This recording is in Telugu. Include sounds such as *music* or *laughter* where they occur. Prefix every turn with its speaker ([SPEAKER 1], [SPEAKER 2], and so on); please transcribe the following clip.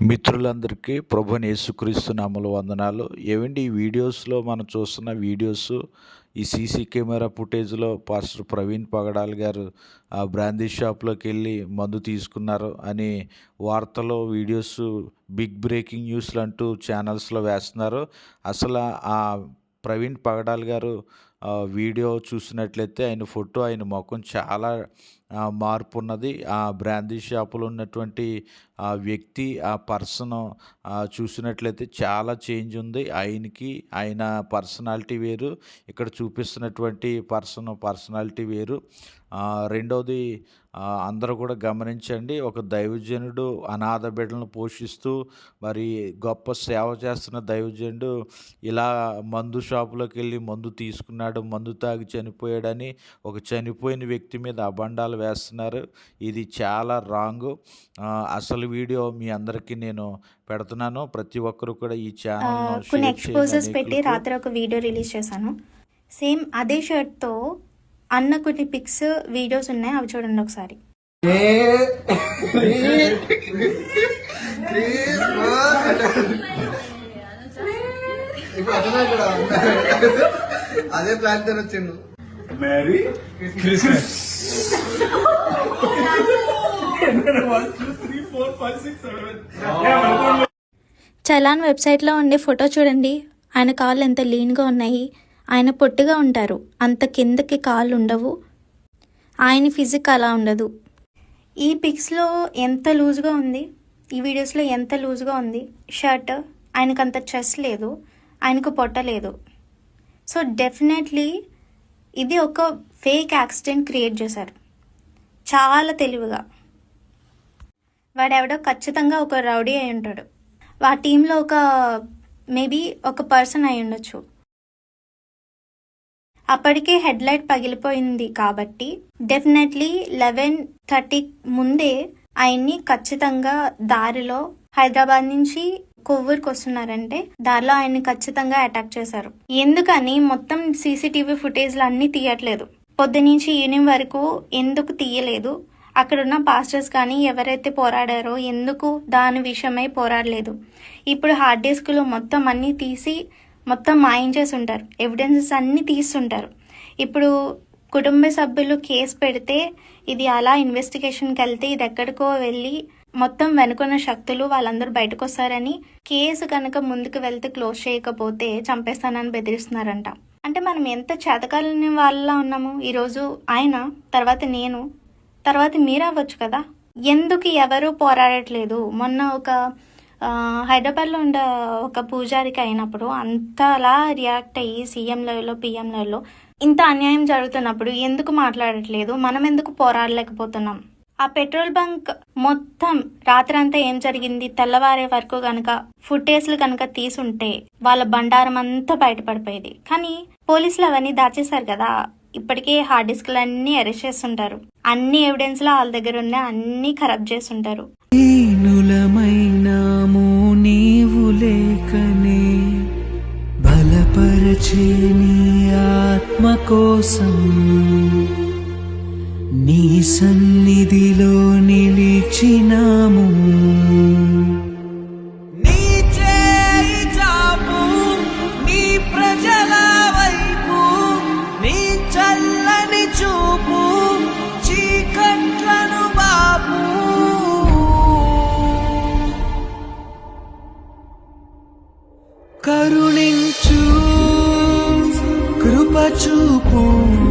[SPEAKER 1] మిత్రులందరికీ ప్రభుని యేసుక్రీస్తు నామములో వందనాలు. ఏవండి ఈ వీడియోస్లో మనం చూస్తున్న వీడియోస్ ఈ సీసీ కెమెరా ఫుటేజ్లో పాస్టర్ ప్రవీణ్ పగడాల్ గారు ఆ బ్రాందీ షాప్లోకి వెళ్ళి మందు తీసుకున్నారు అని వార్తలో వీడియోస్ బిగ్ బ్రేకింగ్ న్యూస్లు అంటూ ఛానల్స్లో వేస్తున్నారు. అసలు ఆ ప్రవీణ్ పగడాల్ గారు వీడియో చూసినట్లయితే ఆయన ఫోటో ఆయన ముఖం చాలా మార్పు ఉన్నది ఆ బ్రాందీ షాపులో ఉన్నటువంటి ఆ వ్యక్తి ఆ పర్సన్ చూసినట్లయితే చాలా చేంజ్ ఉంది. ఆయనకి ఆయన పర్సనాలిటీ వేరు. ఇక్కడ చూపిస్తున్నటువంటి పర్సన్ పర్సనాలిటీ వేరు. రెండవది అందరూ కూడా గమనించండి. ఒక దైవజనుడు అనాథ బిడ్డలను పోషిస్తూ మరి గొప్ప సేవ చేస్తున్న దైవజనుడు ఇలా మందు షాపులోకి వెళ్ళి మందు తీసుకున్నాడు. మందు తాగి చనిపోయాడని ఒక చనిపోయిన వ్యక్తి మీద అబండాలు వేస్తున్నారు. ఇది చాలా రాంగ్ అసలు వీడియో మీ అందరికీ నేను పెడుతున్నాను. ప్రతి ఒక్కరు కూడా ఈ ఛానల్
[SPEAKER 2] కొన్ని ఎక్స్పోజెస్ పెట్టి రాత్రి ఒక వీడియో రిలీజ్ చేశాను. సేమ్ అదే షర్ట్తో అన్న కొన్ని పిక్స్ వీడియోస్ ఉన్నాయి. అవి చూడండి ఒకసారి. *laughs* *laughs*
[SPEAKER 3] ఇప్పుడు అదే ప్లాన్తో వచ్చిండు.
[SPEAKER 4] Yeah, Malcolm.
[SPEAKER 2] చలాన్ వెబ్సైట్లో ఉండే ఫోటో చూడండి. ఆయన కాళ్ళు ఎంత లీన్గా ఉన్నాయి. ఆయన పొట్టిగా ఉంటారు. అంత కిందకి కాళ్ళు ఉండవు. ఆయన ఫిజిక్ అలా ఉండదు. ఈ పిక్స్లో ఎంత లూజ్గా ఉంది? ఈ వీడియోస్లో ఎంత లూజ్గా ఉంది? షర్ట్. ఆయనకు అంత చెస్ట్ లేదు. ఆయనకు పొట్ట లేదు. సో డెఫినెట్లీ ఇది ఒక ఫేక్ యాక్సిడెంట్ క్రియేట్ చేశారు. చాలా తెలివిగా. వాడెవడో ఖచ్చితంగా ఒక రౌడీ అయి ఉంటాడు. ఆ టీంలో ఒక మేబీ ఒక పర్సన్ అయి ఉండొచ్చు. అప్పటికే హెడ్ లైట్ పగిలిపోయింది కాబట్టి డెఫినెట్లీ లెవెన్ థర్టీ ముందే ఆయన్ని ఖచ్చితంగా దారిలో హైదరాబాద్ నుంచి కొవ్వూరుకి వస్తున్నారంటే దారిలో ఆయన్ని ఖచ్చితంగా అటాక్ చేశారు. ఎందుకని మొత్తం సీసీటీవీ ఫుటేజ్లు అన్నీ తీయట్లేదు. పొద్దునుంచి ఈవినింగ్ వరకు ఎందుకు తీయలేదు? అక్కడున్న పాస్టర్స్ కానీ ఎవరైతే పోరాడారో ఎందుకు దాని విషయమై పోరాడలేదు? ఇప్పుడు హార్డ్ డిస్క్లో మొత్తం అన్నీ తీసి మొత్తం మాయించేసి ఉంటారు ఎవిడెన్సెస్ అన్నీ తీస్తుంటారు. ఇప్పుడు కుటుంబ సభ్యులు కేసు పెడితే ఇది అలా ఇన్వెస్టిగేషన్కి వెళ్తే ఇది ఎక్కడికో వెళ్ళి మొత్తం వెనుకున్న శక్తులు వాళ్ళందరూ బయటకు వస్తారని కేసు కనుక ముందుకు వెళ్తే క్లోజ్ చేయకపోతే చంపేస్తానని బెదిరిస్తున్నారంట. అంటే మనం ఎంత చేతకాలని వాళ్ళ ఉన్నాము? ఈరోజు ఆయన తర్వాత నేను తర్వాత మీరు అవ్వచ్చు కదా? ఎందుకు ఎవరు పోరాడట్లేదు? మొన్న ఒక హైదరాబాద్లో ఉండే ఒక పూజారికి అయినప్పుడు అంతలా రియాక్ట్ అయ్యి సీఎం లెవెల్లో పిఎం లెవెల్లో ఇంత అన్యాయం జరుగుతున్నప్పుడు ఎందుకు మాట్లాడట్లేదు? మనం ఎందుకు పోరాడలేకపోతున్నాం? ఆ పెట్రోల్ బంక్ మొత్తం రాత్రంతా ఏం జరిగింది? తెల్లవారే వరకు గనక ఫుటేజ్లు కనుక తీసుంటే వాళ్ళ బండారం అంతా బయటపడిపోయేది. కానీ పోలీసులు అవన్నీ దాచేశారు కదా. ఇప్పటికే హార్డ్ డిస్క్లు అన్ని అరెస్ట్ చేస్తుంటారు. అన్ని ఎవిడెన్స్లో వాళ్ళ దగ్గర ఉన్న అన్ని ఖరాబ్ చేస్తుంటారు.
[SPEAKER 5] బలపరచే నీ ఆత్మ కోసం నీ సన్నిధిలో నిలిచినాము. నీ ప్రజల చల్లని చూపు చీకట్లను బాపు. కరుణించు కృప చూపు.